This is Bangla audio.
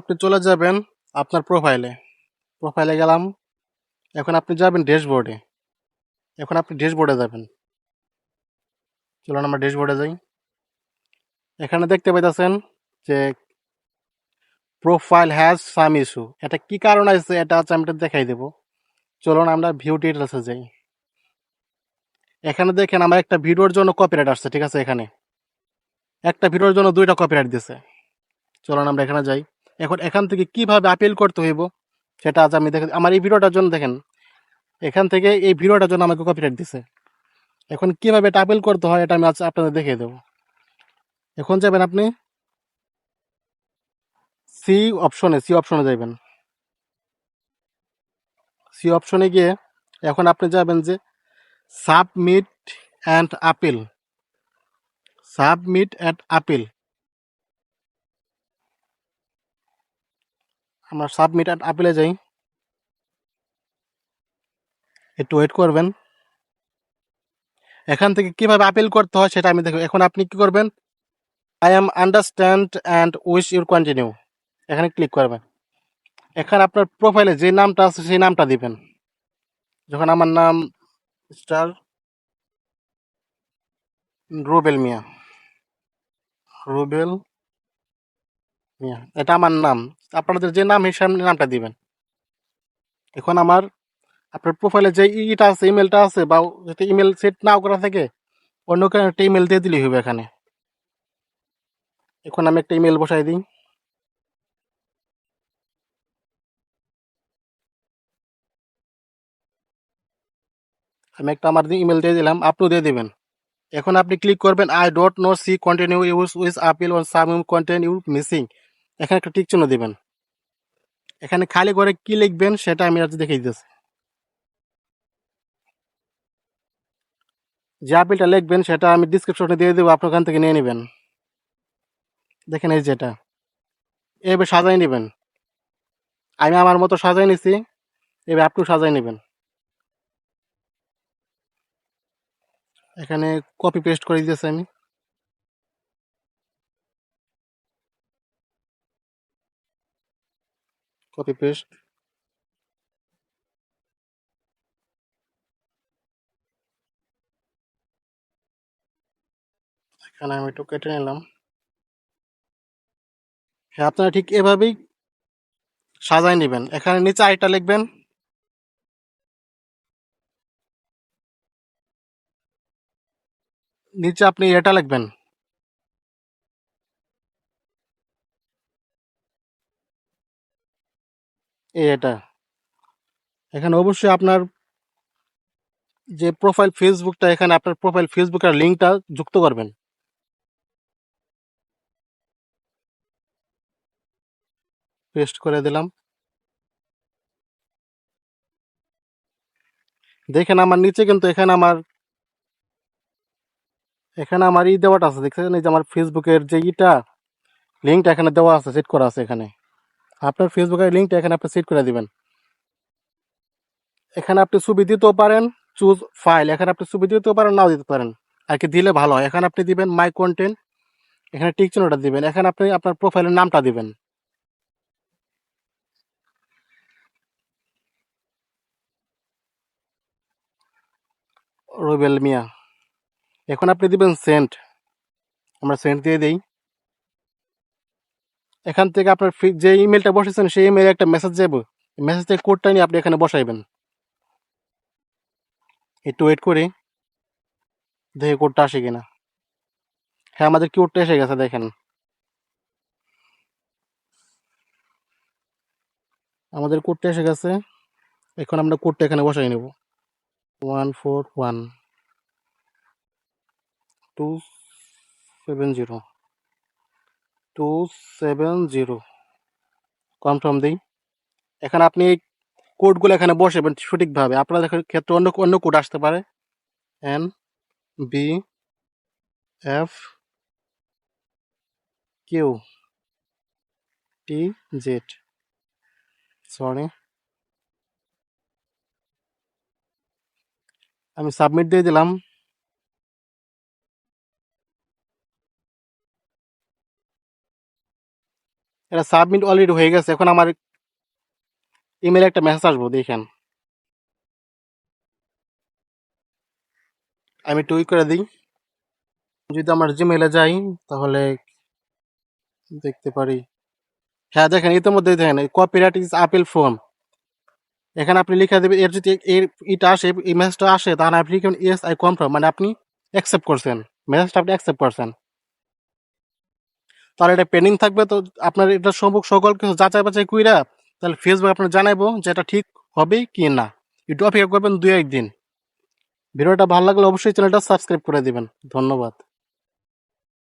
আপনি চলে যাবেন আপনার প্রোফাইলে প্রোফাইলে গেলাম। এখন আপনি যাবেন ড্যাশবোর্ডে এখন আপনি ড্যাশবোর্ডে যাবেন। চলুন আমরা ড্যাশবোর্ডে যাই। এখানে দেখতে পাইতেছেন যে প্রোফাইল হ্যাজ সাম ইস্যু এটা কি কারণ আছে এটা হচ্ছে আমি এটা দেখাই দেব। চলুন আমরা ভিউ ডিটেলসে যাই। এখানে দেখেন আমার একটা ভিডিওর জন্য কপিরাইট আসছে, ঠিক আছে? এখানে। একটা ভিডিওর জন্য দুইটা কপিরাইট দিছে। চলুন আমরা এখানে যাই। এখন এখান থেকে কীভাবে আপিল করতে হইব, সেটা আজ আমি দেখে আমার এই ভিডিওটার জন্য দেখেন, এখান থেকে এই ভিডিওটার জন্য আমাকে কপিরাইট দিছে। এখন কীভাবে এটা আপিল করতে হয়, এটা আমি আজ আপনাদের দেখিয়ে দেবো। এখন যাবেন আপনি সি অপশনে সি অপশনে যাবেন সি অপশনে গিয়ে এখন আপনি যাবেন যে submit and appeal submit and appeal আমরা সাবমিট আপিলে যাই। একটু ওয়েট করবেন। এখান থেকে কীভাবে আপিল করতে হয় সেটা আমি দেখব। এখন আপনি কি করবেন? I am understand and wish your continue এখানে ক্লিক করবেন। এখানে আপনার প্রোফাইলে যে নামটা আছে সেই নামটা দিবেন। যখন আমার নাম স্টার রুবেল মিয়া। রুবেল এটা আমার নাম। আপনাদের যে নাম হিসাবে নামটা দিবেন। এখন আমার, আপনার প্রোফাইলে যে ইটা আছে ইমেলটা আছে, বা যদি ইমেল সেট নাও করা থাকে, অন্য কোনো একটা ইমেল দিয়ে দিলেই হবে এখানে। এখন আমি একটা ইমেল বসাই দিই। আমি একটা আমার ইমেল দিয়ে দিলাম আপনিও দিয়ে দেবেন। এখন আপনি ক্লিক করবেন I dot know see continue use with appeal on some content you missing এখানে একটা টিক চিহ্ন দিবেন। এখানে খালি করে কি লিখবেন সেটা আমি আজ দেখিয়ে দিতেছি। যে আপিলটা লিখবেন সেটা আমি ডিসক্রিপশনে দিয়ে দেবো, আপনি ওখান থেকে নিয়ে নেবেন। দেখেন এই যেটা এবার সাজাই নেবেন। আমি আমার মতো সাজাই নিছি এবার আপনি সাজাই নেবেন। এখানে কপি পেস্ট করে দিয়েছি আমি। কপি পেস্ট এখানে আমি একটু কেটে নিলাম। হ্যাঁ আপনারা ঠিক এভাবেই সাজাই নেবেন। এখানে নিচে আইটা লিখবেন। নিচে আপনি এটা লিখবেন এই এটা। এখানে অবশ্যই আপনার যে প্রোফাইল ফেসবুকটা এখানে আপনার প্রোফাইল ফেসবুকের লিঙ্কটা যুক্ত করবেন। পেস্ট করে দিলাম। দেখেন আমার নিচে কিন্তু এখানে আমার এখানে আমার ই দেওয়াটা আছে। দেখছেন এই যে আমার ফেসবুকের যে ইটা লিঙ্কটা এখানে দেওয়া আছে সেট করা আছে এখানে। আপনার ফেসবুকের লিঙ্কটা এখানে আপনি সেট করে দিবেন। এখানে আপনি ছবি দিতেও পারেন চুজ ফাইল এখানে আপনি ছবি দিতেও পারেন, নাও দিতে পারেন। আর কি দিলে ভালো হয়। এখানে আপনি দিবেন মাই কন্টেন্ট এখানে টিক চিহ্নটা দিবেন। এখানে আপনি আপনার প্রোফাইলের নামটা দিবেন। রুবেল মিয়া। এখন আপনি দিবেন সেন্ট আমরা সেন্ট দিয়ে দিই। এখান থেকে আপনার যে ইমেলটা বসেছেন, সেই ইমেলে একটা মেসেজ যাব মেসেজ থেকে কোডটা নিয়ে আপনি এখানে বসাইবেন। একটু ওয়েট করি। দেখে কোডটা আসে কিনা। হ্যাঁ আমাদের কোডটা এসে গেছে, দেখেন। আমাদের কোডটা এসে গেছে। এখন আমরা কোডটা এখানে বসাই নেব। One four one two seven zero two seven zero confirm দিই। এখানে আপনি এই কোডগুলো এখানে বসাবেন সঠিকভাবে। আপনাদের ক্ষেত্রে অন্য অন্য কোড আসতে পারে। N B F Q T Z sorry আমি সাবমিট দিয়ে দিলাম। এটা সাবমিট অলরেডি হয়ে গেছে। এখন আমার ইমেলে একটা মেসেজ আসব, দেখেন। আমি টুই করে দিই। যদি আমার জিমেলে যাই, তাহলে দেখতে পারি। হ্যাঁ দেখেন, ইতিমধ্যে দেখেন কপিরাইট ইজ আপেল ফোন এখানে আপনি লিখে দেবেন, এর যদি এর এটা আসে এই মেসেজটা আসে, তাহলে আপনি লিখবেন ইয়েস আই কনফার্ম মানে আপনি অ্যাকসেপ্ট করছেন। মেসেজটা আপনি অ্যাকসেপ্ট করছেন। তাহলে এটা পেন্ডিং থাকবে তো আপনার এটা সম্ভব সকল কিছু যাচাই বাছাই কইরা তাহলে ফেসবুক আপনার জানাব যে এটা ঠিক হবে কি না। একটু অপেক্ষা করবেন দুই একদিন। ভিডিওটা ভালো লাগলে অবশ্যই চ্যানেলটা সাবস্ক্রাইব করে দেবেন। ধন্যবাদ।